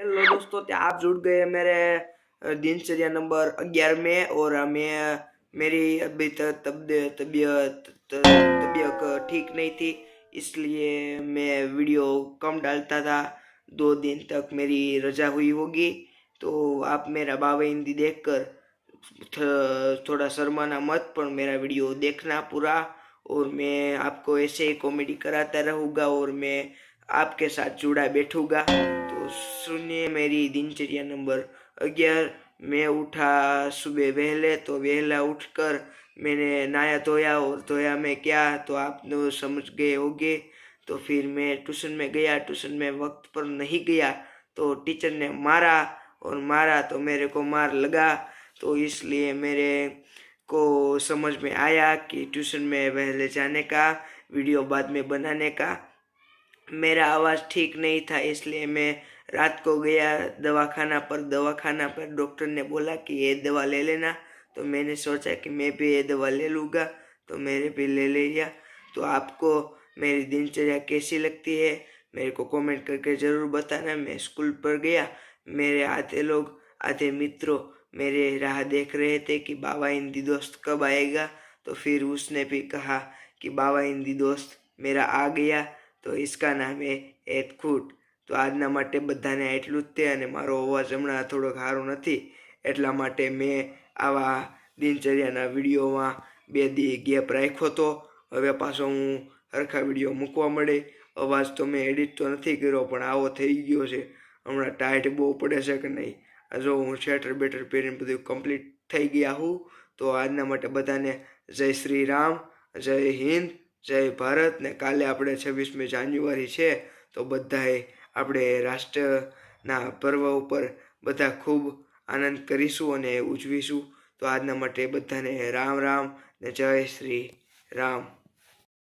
Hello दोस्तों तो आप जुड़ गए मेरे दिनचर्या नंबर ग्यारह में? और मैं, मेरी अभी तक तबियत तबियत ठीक नहीं थी, इसलिए मैं वीडियो कम डालता था। दो दिन तक मेरी रजा हुई होगी तो आप मेरा बाबा हिंदी देखकर थ- थोड़ा शर्माना मत, पर मेरा वीडियो देखना पूरा। और मैं आपको ऐसे ही कॉमेडी कराता रहूँगा, और मैं आपके साथ जुड़ा बैठूँगा। तो सुनिए मेरी दिनचर्या नंबर अग्यारह मैं उठा सुबह वहले तो वहला उठकर मैंने नहाया धोया और धोया मैं क्या? तो आप लोग समझ गए होंगे। तो फिर मैं ट्यूशन में गया। ट्यूशन में वक्त पर नहीं गया तो टीचर ने मारा और मारा तो मेरे को मार लगा। तो इसलिए मेरे को समझ में आया कि ट्यूशन में पहले जाने का, वीडियो बाद में बनाने का। मेरा आवाज़ ठीक नहीं था, इसलिए मैं रात को गया दवाखाना पर। दवाखाना पर डॉक्टर ने बोला कि ये दवा ले लेना। तो मैंने सोचा कि मैं भी ये दवा ले लूँगा। तो मेरे भी ले लिया। तो आपको मेरी दिनचर्या कैसी लगती है? मेरे को कमेंट करके ज़रूर बताना। मैं स्कूल पर गया। मेरे आधे लोग आधे मित्रों मेरे राह देख रहे थे कि बाबा हिंदी दोस्त कब आएगा। तो फिर उसने भी कहा कि बाबा हिंदी दोस्त मेरा आ गया। તો ઇસકા નામે એત ખૂટ તો આજના માટે બધાને એટલું જ તે અને મારો અવાજ હમણાં થોડોક સારો નથી એટલા માટે મેં આવા દિનચર્યાના વિડીયોમાં બે દી ગેપ રાખ્યો તો. હવે પાછો હું સરખા વીડિયો મૂકવા મળે. અવાજ તો મેં એડિટ તો નથી કર્યો પણ આવો થઈ ગયો છે. હમણાં ટાઈટ બહુ પડે છે કે નહીં? જો હું શેટર બેટર પહેરીને બધું કમ્પ્લીટ થઈ ગયા હું તો આજના માટે બધાને જય શ્રી રામ, જય હિન્દ જય ભારત ને કાલે આપણે છવ્વીસમી જાન્યુઆરી છે, તો બધાએ આપણે રાષ્ટ્રના પર્વ ઉપર બધા ખૂબ આનંદ કરીશું અને ઉજવીશું. તો આજના માટે બધાને રામ રામ ને જય શ્રી રામ.